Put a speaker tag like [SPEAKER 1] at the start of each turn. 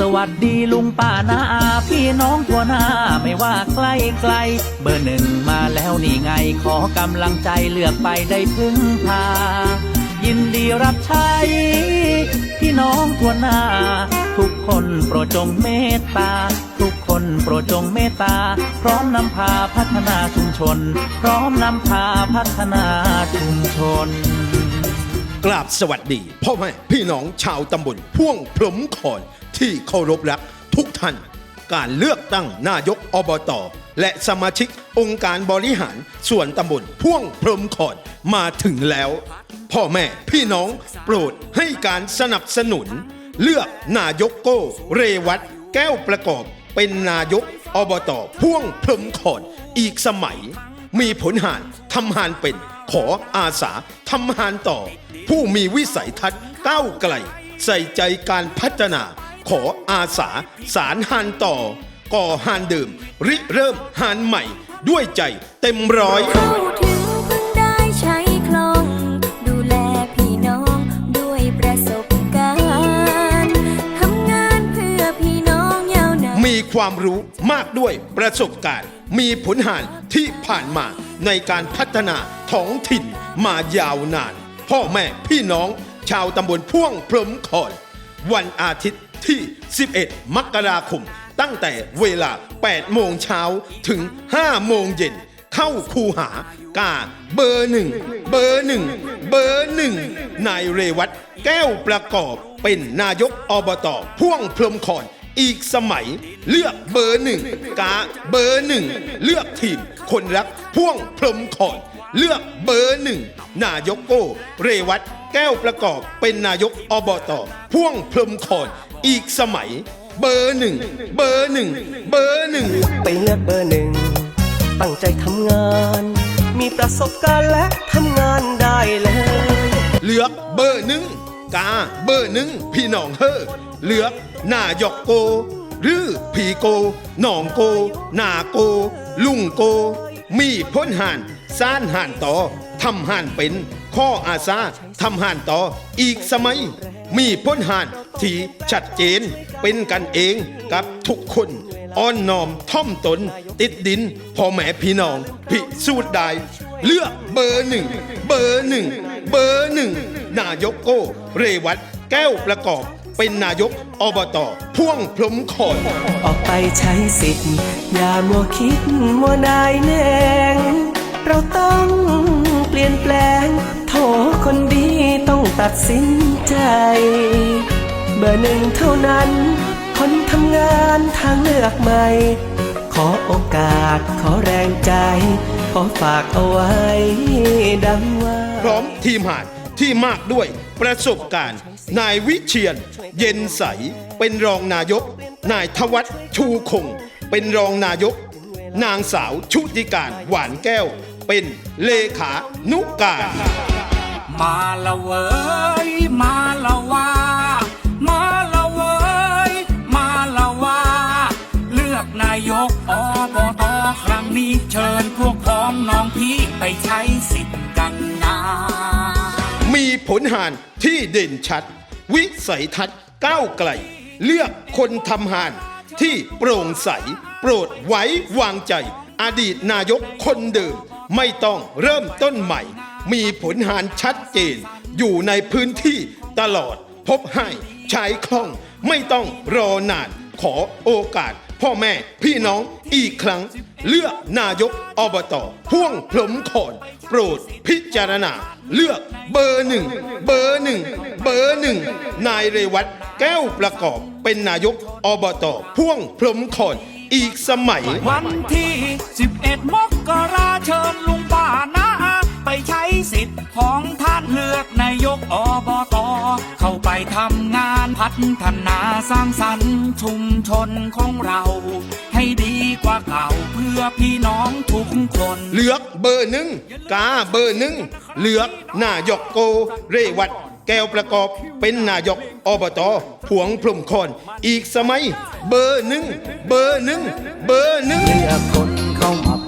[SPEAKER 1] สวัสดีลุงป้านาอาพี่น้องทั่วหน้าไม่ว่าใกล้ไกล เบอร์หนึ่งมาแล้วนี่ไงขอกำลังใจเลือกไปได้ถึงพา ยินดีรับใช้ พี่น้องทั่วหน้า ทุกคนโปรดจงเมตตา ทุกคนโปรดจงเมตตา พร้อมนำพาพัฒนาชุมชน พร้อมนำพาพัฒนาชุมชน
[SPEAKER 2] กราบสวัสดีพ่อแม่พี่น้องชาวตำบลพ่วงพรมขอนที่เคารพรักทุกท่าน การเลือกตั้งนายกอบตและสมาชิกองค์การบริหารส่วนตำบลพ่วงพรมขอนมาถึงแล้ว พ่อแม่พี่น้องโปรดให้การสนับสนุน เลือกนายกโก้เรวัตแก้วประกอบเป็นนายกอบตพ่วงพรมขอนอีกสมัย มีผลหานทำหานเป็น ขออาสาทำหานต่อ ผู้มีวิสัยทัศน์ก้าวไกล ใส่ใจการพัฒนา ขออาสาสารหานต่อ ก่อหานเดิม ริเริ่มหานใหม่ ด้วยใจเต็มร้อย มีความรู้มากด้วยประสบการณ์ มีผลหานที่ผ่านมาในการพัฒนาท้องถิ่นมายาวนาน พ่อแม่พี่น้องชาวตำบลพ่วงพรมคอนวันอาทิตย์ที่ 11 มกราคม ตั้งแต่เวลา 8 โมงเช้าถึง 5 โมงเย็น เข้าคูหากาเบอร์หนึ่ง เบอร์หนึ่ง เบอร์หนึ่ง นายเรวัตแก้วประกอบเป็นนายกอบตพ่วงพรมคอน อีกสมัยเลือกเบอร์หนึ่งกาเบอร์หนึ่งเลือกทีม คนรักพ่วงพรหมขอนเลือกเบอร์หนึ่งนายกโก้เรวัตแก้วประกอบเป็นนายกอบตพ่วงพรหมขอนอีกสมัย เบอร์หนึ่งเบอร์หนึ่งเบอร์หนึ่ง
[SPEAKER 3] ไปเลือกเบอร์หนึ่งตั้งใจทำงาน มีประสบการณ์และทำงานได้เลย
[SPEAKER 2] เลือกเบอร์หนึ่งกาเบอร์หนึ่งพี่น้องเฮอ เลือกนายกโก หรือผีโก หนองโกนาโก ลุงโก มีพ้นห่านซ่านห่านต่อทำห่านเป็น ข้ออาซาทำห่านต่ออีกสมัย มีพ้นห่านที่ชัดเจน เป็นกันเองกับทุกคนอ้อนน้อมท่อมตน ติดดินพ่อแม่พี่น้องพิสูจน์ได้เลือกเบอร์หนึ่ง เบอร์หนึ่ง เบอร์หนึ่ง นายกโก้ เรวัตแก้วประกอบ เป็นนายกอบตพ่วงพรหมขอน
[SPEAKER 3] ออกไปใช้สิทธิ์ อย่ามัวคิดมัวนายแนง เราต้องเปลี่ยนแปลง โถคนดีต้องตัดสินใจ เบอร์หนึ่งเท่านั้น คนทำงานทางเลือกใหม่ ขอโอกาสขอแรงใจ ขอฝากเอาไว้ดังว่า
[SPEAKER 2] พร้อมทีมหาด ที่มากด้วยประสบการณ์ นายวิเชียน เย็นใส เป็นรองนายก นายทวัฒน์ชูคง เป็นรองนายก นางสาวชุติการหวานแก้ว เป็นเลขานุการ
[SPEAKER 4] มาละเว้ยมาละว่า มาละเว้ยมาละว่า เลือกนายกอบตครั้งนี้เชิญพวกพ้องน้องพี่ไปใช้สิทธิ์กันนะ
[SPEAKER 2] ผลหานที่เด่นชัด วิสัยทัศน์ก้าวไกล เลือกคนทำหานที่โปร่งใส โปรดไว้วางใจ อดีตนายกคนเดิม ไม่ต้องเริ่มต้นใหม่ มีผลหานชัดเจน อยู่ในพื้นที่ตลอด พบให้ใช้คล่อง ไม่ต้องรอนาน ขอโอกาส พ่อแม่พี่น้องอีกครั้ง เลือกนายกอบตพ่วงพรหมขอนโปรดพิจารณา เลือกเบอร์หนึ่งเบอร์หนึ่งเบอร์หนึ่งนายเรวัตแก้วประกอบเป็นนายกอบตพ่วงพรหมขอนอีกสมัย
[SPEAKER 4] วันที่ 11 มกราเชิญลุงป้านะอาไปใช้สิทธิ์ของท่านเลือกนายกอบตเข้าไปทำงาน พัฒนาสร้างสรรค์ชุมชนของเรา ให้ดีกว่าเก่าเพื่อพี่น้องทุกคน
[SPEAKER 2] เลือกเบอร์หนึ่งกาเบอร์หนึ่งเลือกนายกโก เรวัตแก้วประกอบเป็นนายกอบตผวงพรมคอนอีกสมัย เบอร์หนึ่งเบอร์หนึ่งเบอร์หนึ่ง
[SPEAKER 3] เลือกคนเข้ามา